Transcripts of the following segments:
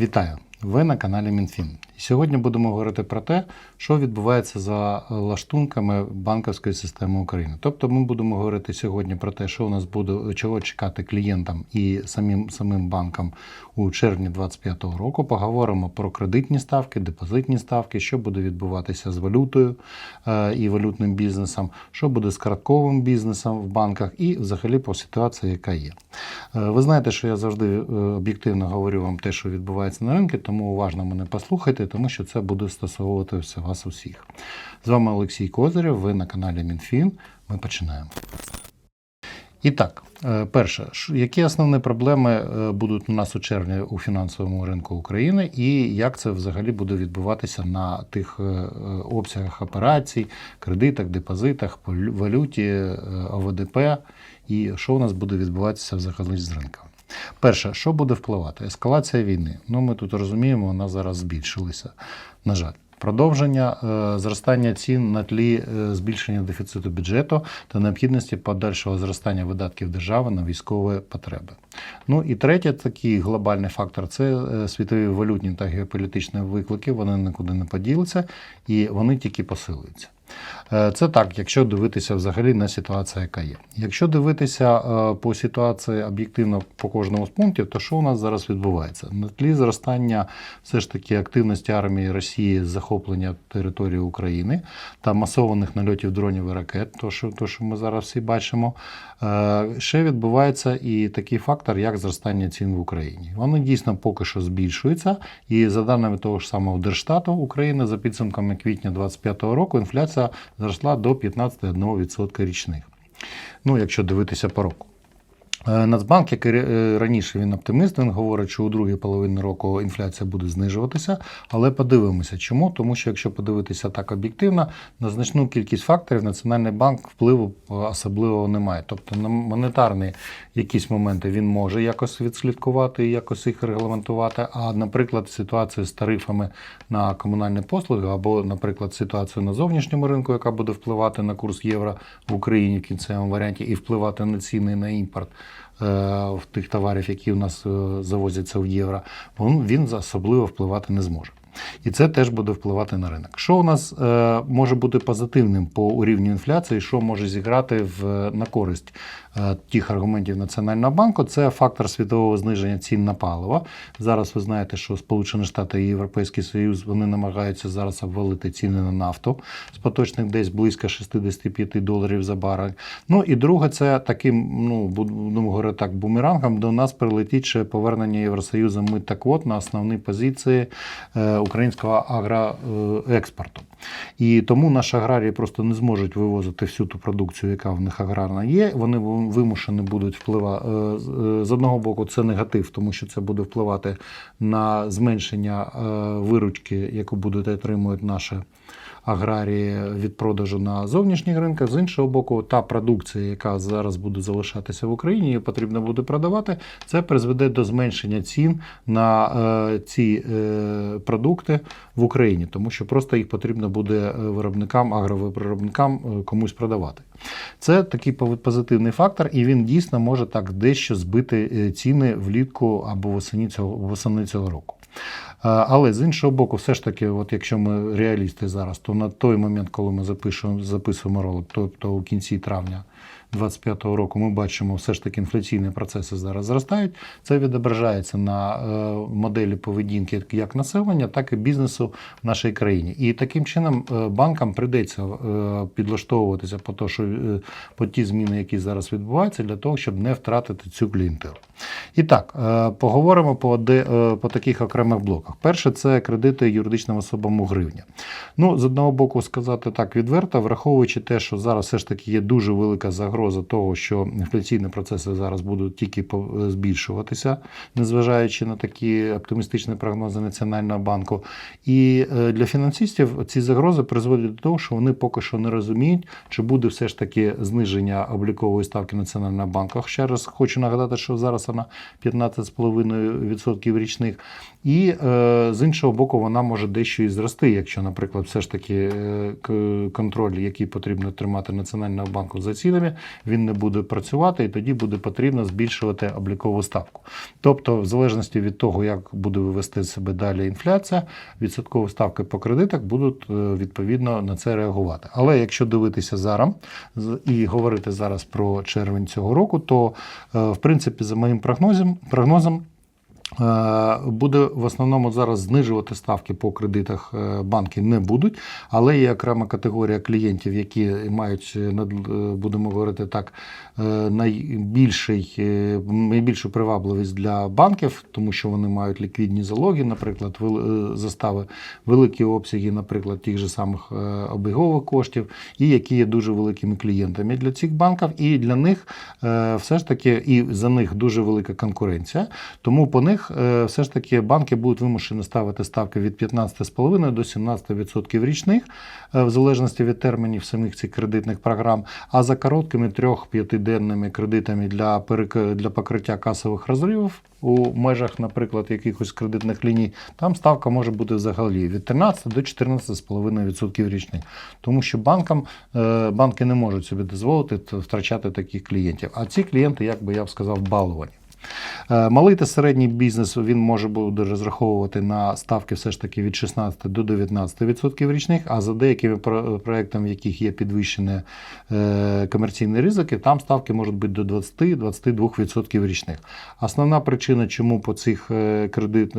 Вітаю! Ви на каналі МінФін. Сьогодні будемо говорити про те, що відбувається за лаштунками банківської системи України. Тобто, ми будемо говорити сьогодні про те, що у нас буде, чого чекати клієнтам і самим самим банкам у червні 2025 року. Поговоримо про кредитні ставки, депозитні ставки, що буде відбуватися з валютою е, і валютним бізнесом, що буде з картковим бізнесом в банках, і взагалі по ситуації, яка є. Е, Ви знаєте, що я завжди е, об'єктивно говорю вам те, що відбувається на ринку, тому уважно мене послухайте, тому що це буде стосовуватися вас усіх. З вами Олексій Козирєв, ви на каналі МінФін. Ми починаємо. І так, е, перше, які основні проблеми е, будуть у нас у червні у фінансовому ринку України, і як це взагалі буде відбуватися на тих е, обсягах операцій, кредитах, депозитах, по валюті, ОВДП, і що у нас буде відбуватися взагалі з ринком. Перше, що буде впливати? Ескалація війни. Ну, ми тут розуміємо, вона зараз збільшилася. На жаль. Продовження е, зростання цін на тлі е, збільшення дефіциту бюджету та необхідності подальшого зростання видатків держави на військові потреби. Ну і третє, такий глобальний фактор це е, світові валютні та геополітичні виклики. Вони нікуди не поділися і вони тільки посилюються. Е, Це так, якщо дивитися взагалі на ситуацію, яка є. Якщо дивитися е, по ситуації об'єктивно по кожному з пунктів, то що у нас зараз відбувається? На тлі зростання все ж таки активності армії Росії з захоплення території України та масованих нальотів дронів і ракет, то що, то, що ми зараз всі бачимо, ще відбувається і такий фактор, як зростання цін в Україні. Вони дійсно поки що збільшуються, і за даними того ж самого Держштату України, за підсумками квітня 2025 року, інфляція зросла до 15,1% річних. Ну, якщо дивитися по року. Е, Нацбанк, як і е, раніше, він оптиміст, він говорить, що у другій половині року інфляція буде знижуватися, але подивимося, чому? Тому що якщо подивитися так об'єктивно, на значну кількість факторів Національний банк впливу е, особливого немає. Тобто на монетарні якісь моменти він може якось відслідкувати і якось їх регламентувати. А, наприклад, ситуацію з тарифами на комунальні послуги, або, наприклад, ситуацію на зовнішньому ринку, яка буде впливати на курс євро в Україні в кінцевому варіанті, і впливати на ціни на імпорт в тих товарів, які у нас е, завозяться в євро, він, він особливо впливати не зможе. І це теж буде впливати на ринок. Що у нас е, може бути позитивним по рівню інфляції, що може зіграти в, на користь е, тих аргументів Національного банку, це фактор світового зниження цін на паливо. Зараз ви знаєте, що Сполучені Штати і Європейський Союз вони намагаються зараз обвалити ціни на нафту з поточних десь близько 65 доларів за барель. Ну і друге, це таким, ну будемо говорити так, бумерангом до нас прилетить ще повернення Євросоюзу мит та квот на основні позиції е, українського агроекспорту. І тому наші аграрії просто не зможуть вивозити всю ту продукцію, яка в них аграрна є. Вони вимушені будуть впливати з одного боку, це негатив, тому що це буде впливати на зменшення е, виручки, яку будуть отримувати наші аграрії від продажу на зовнішніх ринках. З іншого боку, та продукція, яка зараз буде залишатися в Україні, її потрібно буде продавати. Це призведе до зменшення цін на е, ці е, продукти в Україні, тому що просто їх потрібно буде е, виробникам, агровиробникам комусь продавати. Це такий позитивний фактор, і він дійсно може так дещо збити ціни влітку або восени цього, восени цього року. Е, Але з іншого боку, все ж таки, от якщо ми реалісти зараз, то на той момент, коли ми запишемо, записуємо ролик, тобто у кінці травня 2025 року, ми бачимо, все ж таки інфляційні процеси зараз зростають. Це відображається на е, моделі поведінки як населення, так і бізнесу в нашій країні. І таким чином е, банкам прийдеться підлаштовуватися по, то, що, по ті зміни, які зараз відбуваються, для того, щоб не втратити цю клієнтелу. І так, е, поговоримо по, е, по таких окремих блоках. Перше, це кредити юридичним особам у гривні. Ну, з одного боку, сказати так відверто, враховуючи те, що зараз все ж таки є дуже велика загроза того, що інфляційні процеси зараз будуть тільки по- збільшуватися, незважаючи на такі оптимістичні прогнози Національного банку. І е, для фінансистів ці загрози призводять до того, що вони поки що не розуміють, чи буде все ж таки зниження облікової ставки Національного банку. Ще раз хочу нагадати, що зараз вона 15,5% річних. І е, з іншого боку, вона може дещо і зрости, якщо, наприклад, все ж таки е, контроль, який потрібно тримати Національного банку за цінами, він не буде працювати, і тоді буде потрібно збільшувати облікову ставку. Тобто, в залежності від того, як буде вивести себе далі інфляція, відсоткові ставки по кредитах будуть е, відповідно на це реагувати. Але якщо дивитися зараз і говорити зараз про червень цього року, то в принципі, за моїм прогнозом, прогнозом Е, Буде в основному зараз знижувати ставки по кредитах е, банки не будуть, але є окрема категорія клієнтів, які мають е, е, будемо говорити так, е, найбільший, е, найбільшу привабливість для банків, тому що вони мають ліквідні залоги, наприклад, е, застави, великі обсяги, наприклад, тих же самих е, обігових коштів, і які є дуже великими клієнтами для цих банків, і для них е, все ж таки і за них дуже велика конкуренція. Тому по них е, все ж таки банки будуть вимушені ставити ставки від 15,5 до 17% річних, е, в залежності від термінів самих цих кредитних програм. А за короткими 3-5-денними кредитами для, для покриття касових розривів у межах, наприклад, якихось кредитних ліній, там ставка може бути взагалі від 13 до 14,5% річних. Тому що банкам, е, банки не можуть собі дозволити втрачати таких клієнтів. А ці клієнти, як би я б сказав, баловані. Е, Малий та середній бізнес він може буде розраховувати на ставки все ж таки від 16 до 19% річних, а за деякими про- проектами, в яких є підвищені е, комерційні ризики, там ставки можуть бути до 20-22% річних. Основна причина, чому по цих е, кредит,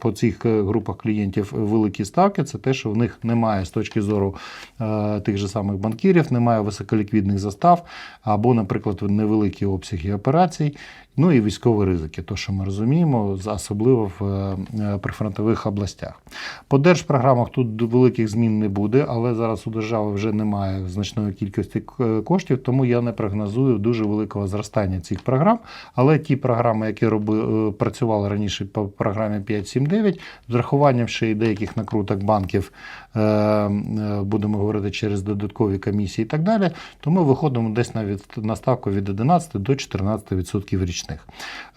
по цих групах клієнтів великі ставки, це те, що в них немає з точки зору тих же самих банкірів, немає високоліквідних застав або, наприклад, невеликі обсяги операцій. Ну і військові ризики, то що ми розуміємо, особливо в е, е, прифронтових областях. По держпрограмах тут великих змін не буде, але зараз у держави вже немає значної кількості к- коштів, тому я не прогнозую дуже великого зростання цих програм. Але ті програми, які роби, е, працювали раніше по програмі 5.7.9, з врахуванням ще й деяких накруток банків, е, е, будемо говорити через додаткові комісії і так далі, то ми виходимо десь на, від, на ставку від 11 до 14% річних.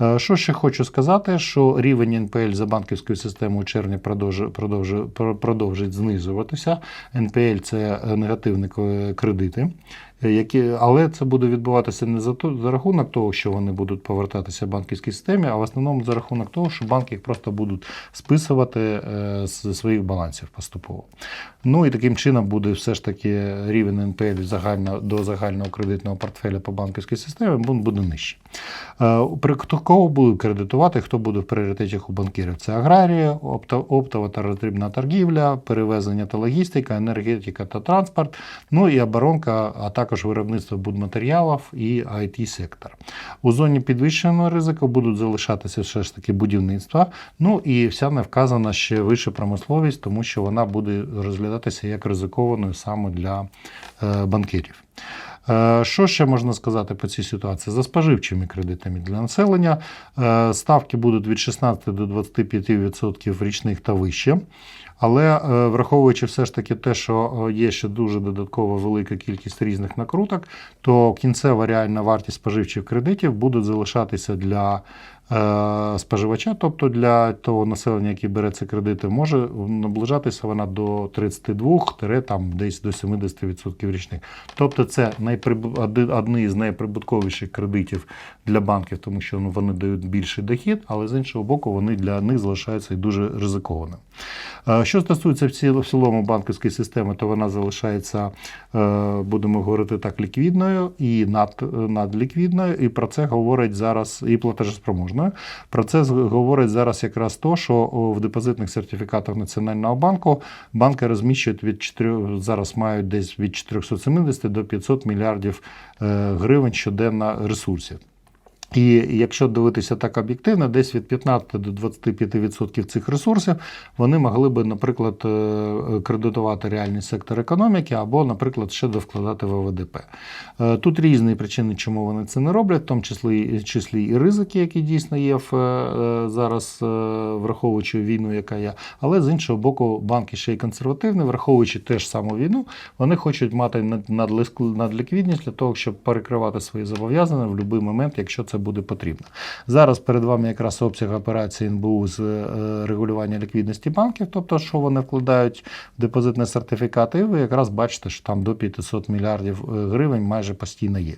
Е, Що ще хочу сказати, що рівень НПЛ за банківською системою у червні продовжує, продовжує, про- продовжить знизуватися. НПЛ це е, негативні кредити. Е, Які, але це буде відбуватися не за, то, за рахунок того, що вони будуть повертатися в банківській системі, а в основному за рахунок того, що банки їх просто будуть списувати е, з своїх балансів поступово. Ну і таким чином буде все ж таки рівень НПЛ загально, до загального кредитного портфеля по банківській системі він буде нижчий. Е, При кого будуть кредитувати, хто буде в пріоритетах у банкірів? Це аграрія, оптова та роздрібна торгівля, перевезення та логістика, енергетика та транспорт, ну і оборонка, а виробництво будматеріалів і it сектор У зоні підвищеного ризику будуть залишатися все ж таки будівництва. Ну і вся не вказана ще вища промисловість, тому що вона буде розглядатися як ризикованою саме для е, банкірів. Е, Що ще можна сказати по цій ситуації? За споживчими кредитами для населення е, ставки будуть від 16 до 25% річних та вище. Але е, враховуючи все ж таки те, що е, є ще дуже додаткова велика кількість різних накруток, то кінцева реальна вартість споживчих кредитів буде залишатися для споживача, тобто для того населення, яке бере ці кредити, може наближатися вона до 32 там десь до 70% річних. Тобто це оди- одні з найприбутковіших кредитів для банків, тому що ну, вони дають більший дохід, але з іншого боку, вони для них залишаються і дуже ризикованими. Е, Що стосується в цілому банківської системи, то вона залишається, е, будемо говорити так, ліквідною і над, надліквідною, і про це говорить зараз і платежеспроможною. Про це говорить зараз якраз то, що в депозитних сертифікатах Національного банку банки розміщують від 4, зараз мають десь від 470 до 500 мільярдів е, гривень щоденно ресурсів. І якщо дивитися так об'єктивно, десь від 15 до 25% цих ресурсів вони могли би, наприклад, е, кредитувати реальний сектор економіки або, наприклад, ще довкладати в ВВДП. Е, Тут різні причини, чому вони це не роблять, в тому числі, числі і ризики, які дійсно є в, е, зараз, е, враховуючи війну, яка є. Але з іншого боку, банки ще й консервативні, враховуючи теж саму війну, вони хочуть мати надліквідність для того, щоб перекривати свої зобов'язання в будь-який момент, якщо це буде потрібно. Зараз перед вами якраз обсяг операції НБУ з е, регулювання ліквідності банків, тобто, що вони вкладають в депозитні сертифікати, і ви якраз бачите, що там до 500 мільярдів е, гривень майже постійно є.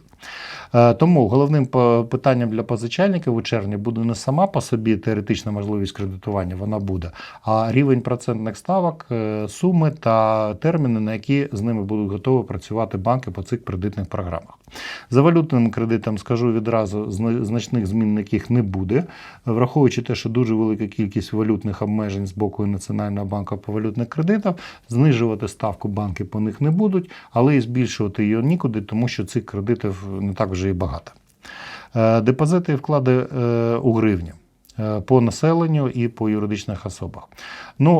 Е, Тому головним питанням для позичальників у червні буде не сама по собі теоретична можливість кредитування, вона буде, а рівень процентних ставок, е, суми та терміни, на які з ними будуть готові працювати банки по цих кредитних програмах. За валютним кредитом скажу відразу, зна- значних змін яких не буде, враховуючи те, що дуже велика кількість валютних обмежень з боку Національного банку по валютних кредитах, знижувати ставку банки по них не будуть, але і збільшувати її нікуди, тому що цих кредитів не так вже і багато. Е, Депозити і вклади е, у гривні по населенню і по юридичних особах. Ну,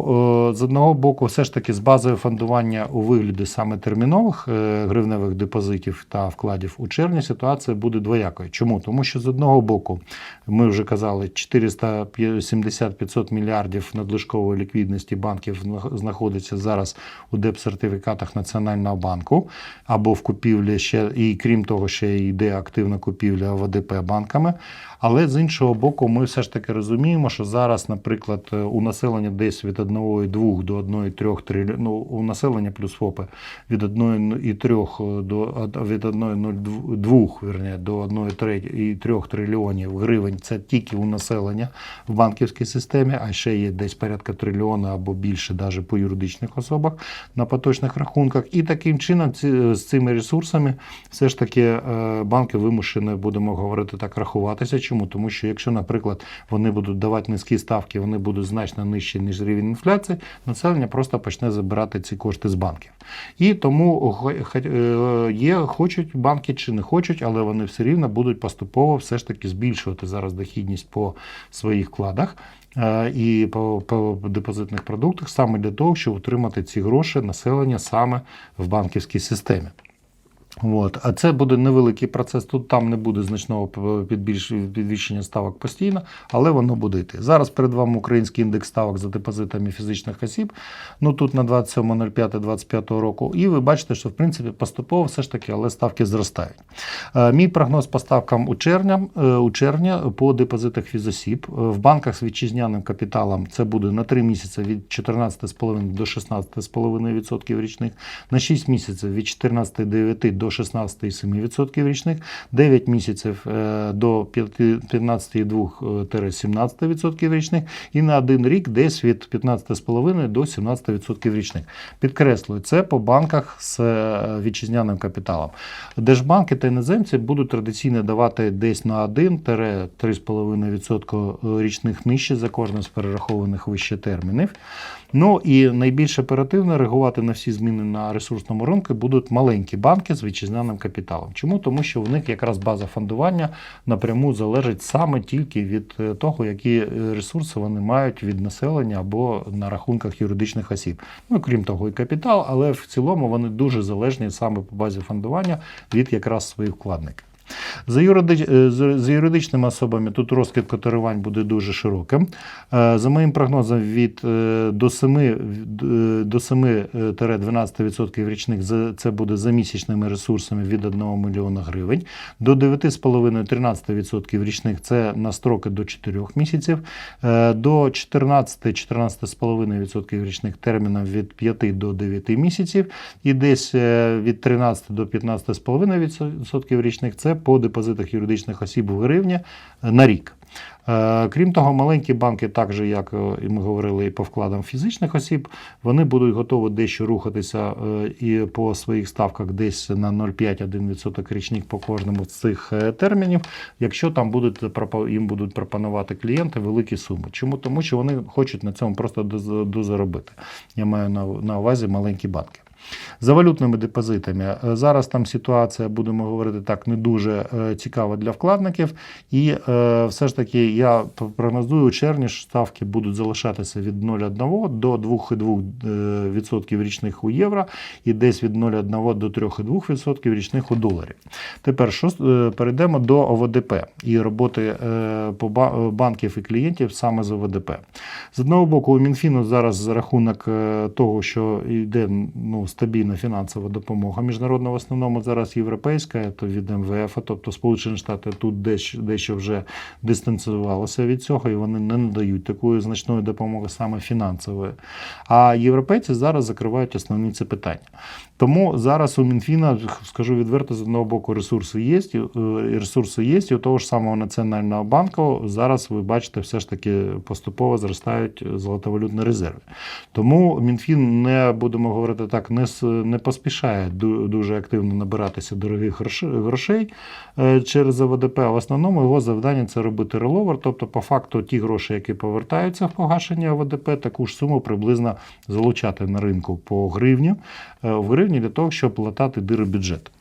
е, з одного боку, все ж таки з базою фондування у вигляді саме термінових е, гривневих депозитів та вкладів у червні ситуація буде двоякою. Чому? Тому що з одного боку, ми вже казали, 470-500 мільярдів надлишкової ліквідності банків знаходиться зараз у депсертифікатах Національного банку або в купівлі ще, і крім того, ще йде активна купівля ОВДП банками. Але з іншого боку, ми все ж таки розуміємо, що зараз, наприклад, е, у населення десь від 1,2 до 1,3 трильйонів, ну, у населення плюс ФОПи від 1,3 до од- від 1,02 верні, до 1,3 трильйонів гривень. Це тільки у населення в банківській системі, а ще є десь порядка трильйона або більше, навіть по юридичних особах на поточних рахунках. І таким чином ці- з цими ресурсами все ж таки е, банки вимушені, будемо говорити так, рахуватися. Чому? Тому що якщо, наприклад, вони будуть давати низькі ставки, вони будуть значно нижчі, ніж рівень інфляції, населення просто почне забирати ці кошти з банків. І тому е, є, хочуть банки чи не хочуть, але вони все рівно будуть поступово все ж таки збільшувати зараз дохідність по своїх вкладах. е, І по, по депозитних продуктах саме для того, щоб утримати ці гроші населення саме в банківській системі. От. А це буде невеликий процес. Тут там не буде значного підвищення ставок постійно, але воно буде йти. Зараз перед вами український індекс ставок за депозитами фізичних осіб. Ну тут на 27.05.25 року. І ви бачите, що в принципі поступово все ж таки, але ставки зростають. Е, Мій прогноз по ставкам у червня, е, у червня по депозитах фізосіб Е, в банках з вітчизняним капіталом це буде на 3 місяці від 14,5 до 16,5% річних, на 6 місяців від 14,9 до 16,7% річних, 9 місяців е, до 15,2-17% річних і на один рік десь від 15,5 до 17% річних. Підкреслюю, це по банках з е, вітчизняним капіталом. Держбанки та іноземці будуть традиційно давати десь на 1-3,5% річних нижче за кожним з перерахованих вище термінів. Ну і найбільш оперативно реагувати на всі зміни на ресурсному ринку будуть маленькі банки з вітчизняним капіталом. Чому? Тому що в них якраз база фондування напряму залежить саме тільки від е, того, які е, ресурси вони мають від населення або на рахунках юридичних осіб. Ну крім того, і капітал, але в цілому вони дуже залежні саме по базі фондування від якраз своїх вкладників. За, е, за юридичними особами тут розкид котирувань буде дуже широким. Е, За моїм прогнозом, від е, до 7 е, до 7-12% річних це буде за місячними ресурсами від 1 мільйона гривень. До 9,5-13% річних це на строки до 4 місяців. До 14-14,5% річних терміном від 5 до 9 місяців. І десь від 13 до 15,5% річних це по депозитах юридичних осіб в гривні е, на рік. Е, Крім того, маленькі банки, так же як е, і ми говорили, і по вкладам фізичних осіб, вони будуть готові дещо рухатися і по своїх ставках десь на 0,5-1% річних по кожному з цих термінів, якщо там будуть їм будуть пропонувати клієнти великі суми. Чому? Тому що вони хочуть на цьому просто дозаробити. Я маю на увазі маленькі банки. За валютними депозитами е, зараз там ситуація, будемо говорити так, не дуже е, цікава для вкладників. І е, все ж таки я прогнозую у червні, ставки будуть залишатися від 0,1 до 2,2% річних у євро і десь від 0,1 до 3,2% річних у доларі. Тепер що перейдемо до ОВДП і роботи по банків і клієнтів саме з ОВДП. З одного боку, у Мінфіну зараз за рахунок того, що йде ну, стабільна фінансова допомога міжнародна, в основному зараз європейська, то від МВФ, тобто Сполучені Штати тут дещо, дещо вже дистанціювалися від цього, і вони не надають такої значної допомоги саме фінансової. А європейці зараз закривають основні ці питання. Тому зараз у Мінфіна, скажу відверто, з одного боку ресурси є, е, ресурси є, і у того ж самого Національного банку зараз ви бачите, все ж таки поступово зростають золотовалютні резерви. Тому Мінфін не будемо говорити так, не, не поспішає дуже активно набиратися дорогих грошей е, через ОВДП. А в основному його завдання це робити реловер, тобто, по факту, ті гроші, які повертаються в погашення ОВДП, таку ж суму приблизно залучати на ринку по гривні, е, в гривні для того, щоб латати дири бюджету.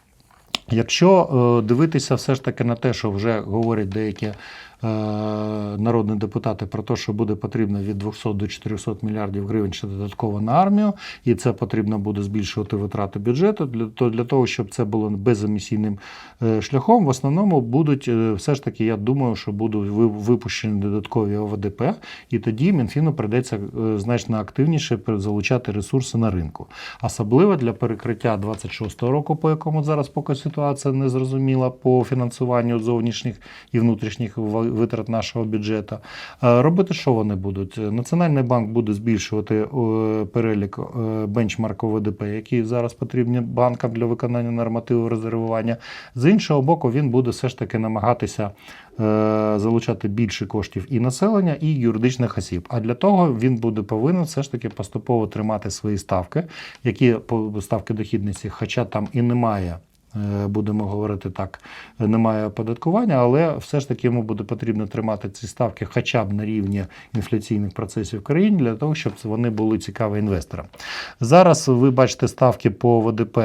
Якщо е, дивитися все ж таки на те, що вже говорять деякі народні депутати про те, що буде потрібно від 200 до 400 мільярдів гривень ще додатково на армію, і це потрібно буде збільшувати витрати бюджету, для, то для того, щоб це було беземісійним е, шляхом, в основному будуть е, все ж таки, я думаю, що будуть ви- випущені додаткові ОВДП, і тоді Мінфіну прийдеться е, значно активніше залучати ресурси на ринку. Особливо для перекриття 26-го року, по якому зараз поки ситуація не зрозуміла по фінансуванню зовнішніх і внутрішніх витрат нашого бюджету. Е, Робити що вони будуть? Національний банк буде збільшувати е, перелік е, бенчмарку ВДП, які зараз потрібні банкам для виконання нормативу резервування. З іншого боку, він буде все ж таки намагатися залучати більше коштів і населення, і юридичних осіб. А для того він буде повинен все ж таки поступово тримати свої ставки, які ставки дохідності, хоча там і немає. Е, Будемо говорити так, немає оподаткування, але все ж таки йому буде потрібно тримати ці ставки хоча б на рівні інфляційних процесів в країні для того, щоб вони були цікаві інвесторам. Зараз ви бачите ставки по ВДП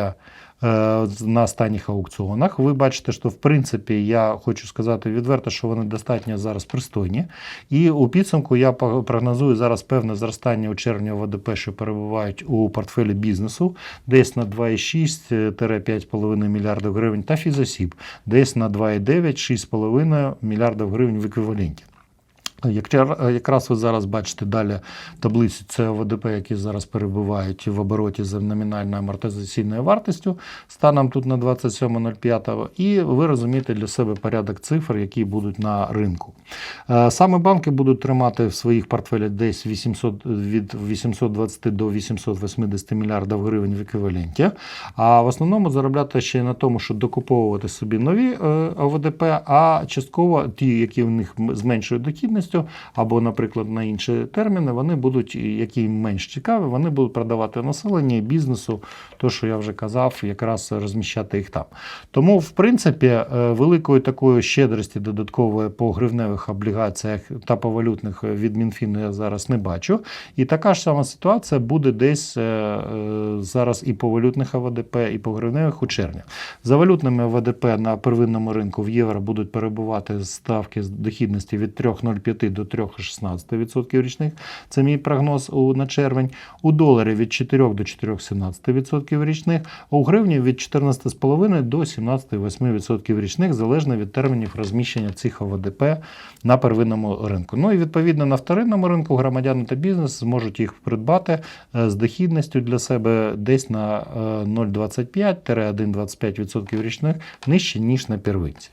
на останніх аукціонах. Ви бачите, що в принципі я хочу сказати відверто, що вони достатньо зараз пристойні. І у підсумку я прогнозую зараз певне зростання у червні ВДП, що перебувають у портфелі бізнесу, десь на 2,6-5,5 мільярдів гривень, та фізосіб десь на 2,9-6,5 мільярдів гривень в еквіваленті. Як- Якраз ви зараз бачите далі таблицю це ОВДП, які зараз перебувають в обороті за номінальною амортизаційною вартістю станом тут на 27.05. І ви розумієте для себе порядок цифр, які будуть на ринку. Е, Саме банки будуть тримати в своїх портфелях десь 800, від 820 до 880 мільярдів гривень в еквіваленті. А в основному заробляти ще й на тому, що докуповувати собі нові е, ОВДП, а частково ті, які в них м- з меншою або, наприклад, на інші терміни, вони будуть, які їм менш цікаві, вони будуть продавати населення і бізнесу, то, що я вже казав, якраз розміщати їх там. Тому, в принципі, е, великої такої щедрості додаткової по гривневих облігаціях та по валютних від Мінфіну я зараз не бачу. І така ж сама ситуація буде десь е, е, зараз і по валютних АВДП, і по гривневих у червні. За валютними АВДП на первинному ринку в євро будуть перебувати ставки з дохідності від 3,05 до 3,16% річних. Це мій прогноз на червень. У доларі від 4 до 4,17% річних, а у гривні від 14,5 до 17,8% річних, залежно від термінів розміщення цих ОВДП на первинному ринку. Ну і відповідно на вторинному ринку громадяни та бізнес зможуть їх придбати е, з дохідністю для себе десь на е, 0,25-1,25% річних нижче, ніж на первинці.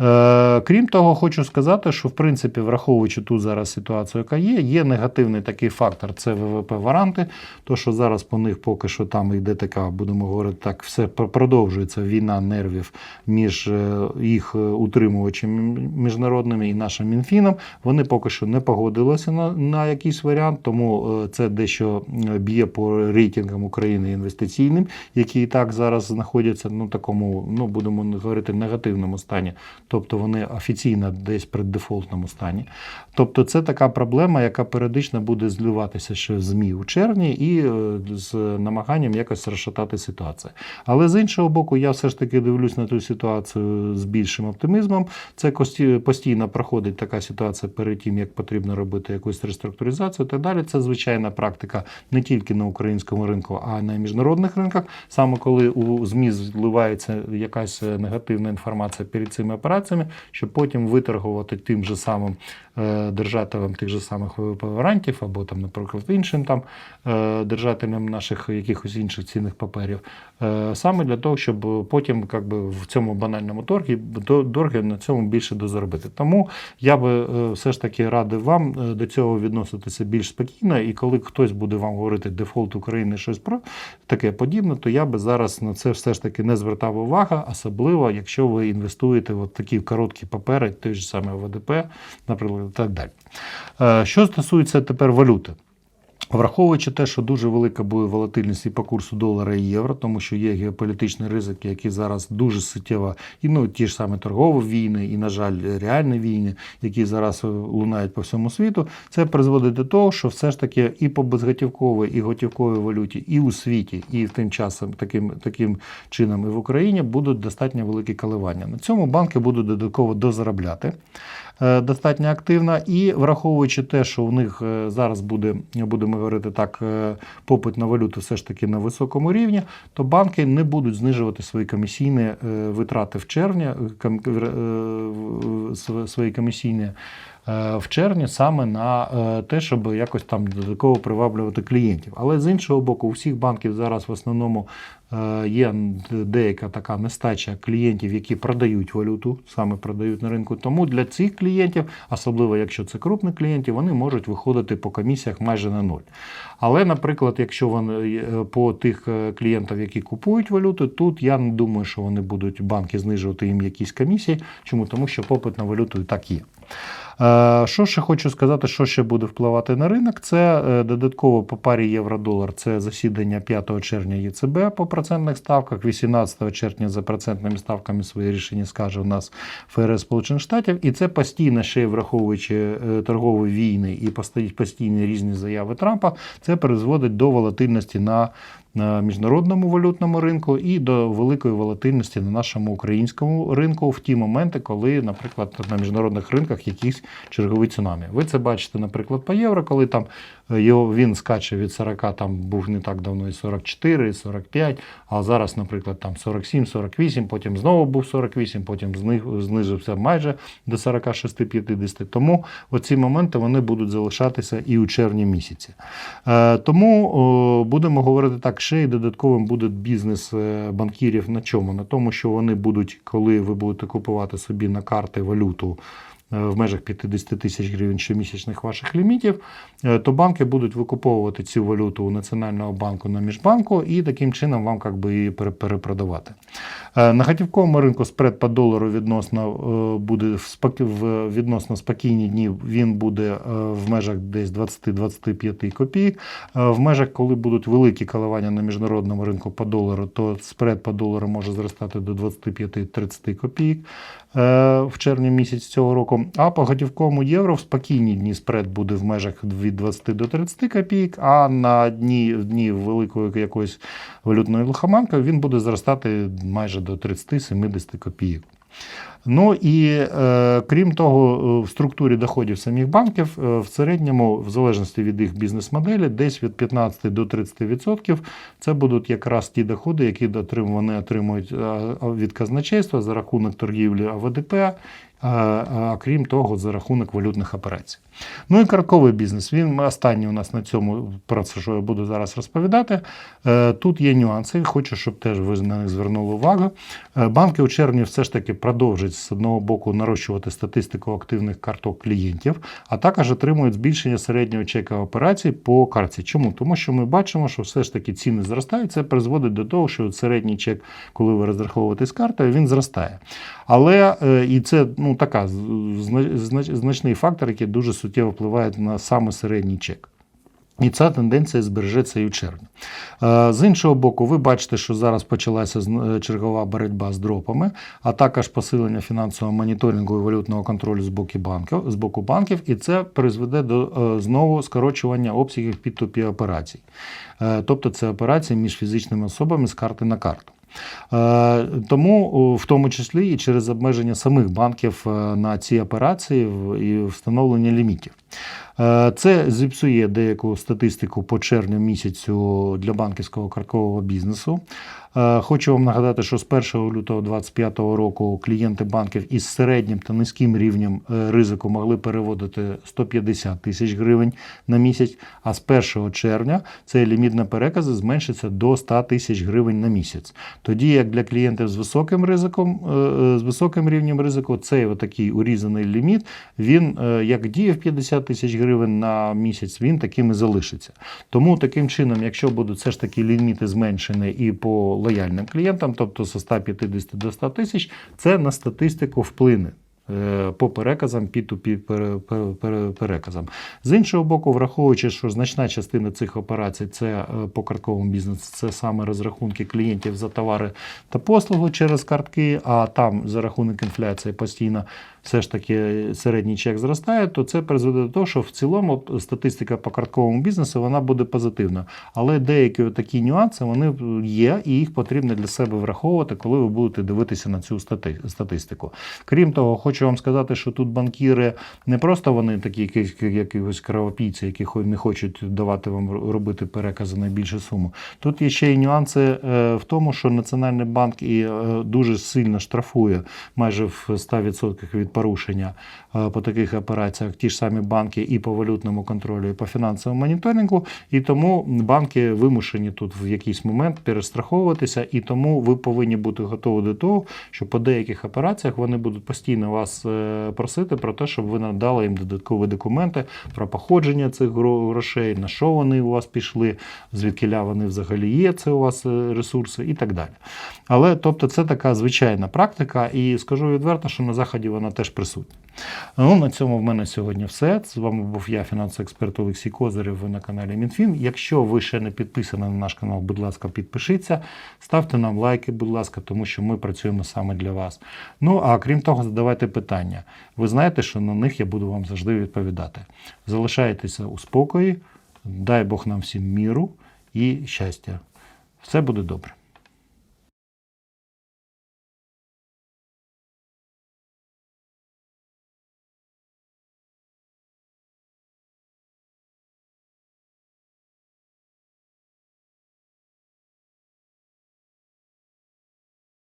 Е, Крім того, хочу сказати, що в принципі, враховуючи ту зараз ситуацію, яка є, є негативний такий фактор це ВВП варанти. То, що зараз по них поки що там йде така, будемо говорити так, все продовжується війна нервів між е, їх е, утримувачами міжнародними і нашим Мінфіном. Вони поки що не погодилися на, на якийсь варіант, тому це дещо б'є по рейтингам України інвестиційним, які і так зараз знаходяться ну такому, ну будемо говорити, негативному стані. Тобто вони офіційно десь при дефолтному стані. Тобто це така проблема, яка періодично буде зливатися ще в ЗМІ у червні і е, з намаганням якось розшатати ситуацію. Але з іншого боку, я все ж таки дивлюсь на ту ситуацію з більшим оптимізмом. Це постійно проходить така ситуація перед тим, як потрібно робити якусь реструктуризацію. Так далі. Це звичайна практика не тільки на українському ринку, а й на міжнародних ринках. Саме коли у ЗМІ зливається якась е, негативна інформація перед цими операціями, щоб потім виторгувати тим же самим держателям тих же самих варантів, або там, наприклад, іншим там е, держателям наших якихось інших цінних паперів, е, саме для того, щоб потім как би, в цьому банальному торгі дорги на цьому більше дозаробити. Тому я би е, все ж таки радив вам е, до цього відноситися більш спокійно, і коли хтось буде вам говорити дефолт України, щось про таке подібне, то я би зараз на це все ж таки не звертав увагу, особливо якщо ви інвестуєте в такі короткі папери, той же самий ВДП, наприклад, так далі. Е, Що стосується тепер валюти. Враховуючи те, що дуже велика буде волатильність і по курсу долара і євро, тому що є геополітичні ризики, які зараз дуже суттєво, і ну ті ж саме торгові війни, і, на жаль, реальні війни, які зараз е, лунають по всьому світу, це призводить до того, що все ж таки і по безготівковій, і готівковій валюті, і у світі, і тим часом таким, таким чином і в Україні будуть достатньо великі коливання. На цьому банки будуть додатково дозаробляти достатньо активна. І враховуючи те, що у них е, зараз буде, будемо говорити так, е, попит на валюту все ж таки на високому рівні, то банки не будуть знижувати свої комісійні е, витрати в червні, е, е, свої комісійні. Е, В червні саме на е, те, щоб якось там додатково приваблювати клієнтів. Але з іншого боку, у всіх банків зараз в основному е, є деяка така нестача клієнтів, які продають валюту, саме продають на ринку. Тому для цих клієнтів, особливо якщо це крупні клієнти, вони можуть виходити по комісіях майже на ноль. Але, наприклад, якщо вони по тих клієнтів, які купують валюту, тут я не думаю, що вони будуть банки знижувати їм якісь комісії. Чому? Тому що попит на валюту і так є. Е, Що ще хочу сказати, що ще буде впливати на ринок? Це е, додатково по парі євро-долар. Це засідання 5 червня ЄЦБ по процентних ставках. 18 червня за процентними ставками свої рішення скаже у нас ФРС Сполучених Штатів. І це постійно ще враховуючи е, торгові війни і постійні різні заяви Трампа. Це призводить до волатильності на на міжнародному валютному ринку і до великої волатильності на нашому українському ринку в ті моменти, коли, наприклад, на міжнародних ринках якісь чергові цунамі. Ви це бачите, наприклад, по євро, коли там його він скаче від 40, там був не так давно і 44, і 45, а зараз, наприклад, там 47, 48, потім знову був 48, потім зни- знизився майже до 46-50. Тому оці моменти вони будуть залишатися і у червні місяці. Е, Тому будемо говорити так, ще й додатковим буде бізнес е, банкірів на чому? На тому, що вони будуть, коли ви будете купувати собі на карти валюту. Е, В межах 50 тисяч гривень щомісячних ваших лімітів, е, то банки будуть викуповувати цю валюту у Національного банку на міжбанку і таким чином вам как би, її перепродавати. Е, На готівковому ринку спред по долару відносно буде в відносно спокійні дні. Він буде в межах десь 20-25 копійок. В межах, коли будуть великі коливання на міжнародному ринку по долару, то спред по долару може зростати до 25-30 копійок в червні місяць цього року. А по готівковому євро в спокійні дні спред буде в межах від 20 до 30 копійок, а на дні, дні великої якоїсь валютної лихоманки він буде зростати майже до 30-70 копійок. Ну і е, крім того, е, в структурі доходів самих банків е, в середньому, в залежності від їх бізнес-моделі, десь від 15 до 30% це будуть якраз ті доходи, які вони отримують від казначейства за рахунок торгівлі АВДП, крім того, за рахунок валютних операцій. Ну і карковий бізнес. Він останній у нас на цьому, про це що я буду зараз розповідати. Е, Тут є нюанси. Хочу, щоб теж ви на них звернули увагу. Е, Банки у червні все ж таки продовжать з одного боку нарощувати статистику активних карток клієнтів, а також отримують збільшення середнього чека операцій по картці. Чому? Тому що ми бачимо, що все ж таки ціни зростають. Це призводить до того, що середній чек, коли ви розраховуєте картою, він зростає. Але е, і це ну така зна- зна- значний фактор, який дуже суттєво впливає на саме середній чек. І ця тенденція збережеться і в червні. Е, З іншого боку, ви бачите, що зараз почалася е, чергова боротьба з дропами, а також посилення фінансового моніторингу і валютного контролю з боку банків, з боку банків, і це призведе до е, знову скорочування обсягів P2P операцій. Тобто це операції між фізичними особами з карти на карту. Е, Тому, в тому числі, і через обмеження самих банків е, на ці операції і встановлення лімітів. Е, Це зіпсує деяку статистику по червню місяцю для банківського карткового бізнесу. Е, Хочу вам нагадати, що з 1 лютого 2025 року клієнти банків із середнім та низьким рівнем е, ризику могли переводити 150 тисяч гривень на місяць, а з 1 червня цей ліміт на перекази зменшиться до 100 тисяч гривень на місяць. Тоді як для клієнтів з високим ризиком, е, з високим рівнем ризику, цей отакий урізаний ліміт, він як діяв 50 тисяч гривень на місяць, він таким і залишиться. Тому таким чином, якщо будуть все ж таки ліміти зменшені і по лояльним клієнтам, тобто з 150 до 100 тисяч, це на статистику вплине. е, По переказам, P2P пере- пере- пере- переказам. З іншого боку, враховуючи, що значна частина цих операцій це е, по картковому бізнесу, це саме розрахунки клієнтів за товари та послуги через картки, а там за рахунок інфляції постійно все ж таки середній чек зростає, то це призведе до того, що в цілому статистика по картковому бізнесу вона буде позитивна. Але деякі такі нюанси вони є, і їх потрібно для себе враховувати, коли ви будете дивитися на цю статистику. Крім того, хочу вам сказати, що тут банкіри не просто вони такі якісь- кровопійці, які не хочуть давати вам робити перекази на більшу суму. Тут є ще й нюанси е, в тому, що Національний банк і е, дуже сильно штрафує майже в 100% від порушення е, по таких операціях ті ж самі банки і по валютному контролю, і по фінансовому моніторингу. І тому банки вимушені тут в якийсь момент перестраховуватися, і тому ви повинні бути готові до того, що по деяких операціях вони будуть постійно вас е, просити про те, щоб ви надали їм додаткові документи про походження цих грошей, на що вони у вас пішли, звідкиля вони взагалі є, це у вас е, ресурси і так далі. Але тобто це така звичайна практика, і скажу відверто, що на заході вона теж присутня. Ну, на цьому в мене сьогодні все. З вами був я, фінансовий експерт Олексій Козирев. Ви на каналі Мінфін. Якщо ви ще не підписані на наш канал, будь ласка, підпишіться, ставте нам лайки, будь ласка, тому що ми працюємо саме для вас. Ну а крім того, задавайте питання. Ви знаєте, що на них я буду вам завжди відповідати. Залишайтеся у спокої, дай Бог нам всім міру і щастя. Все буде добре.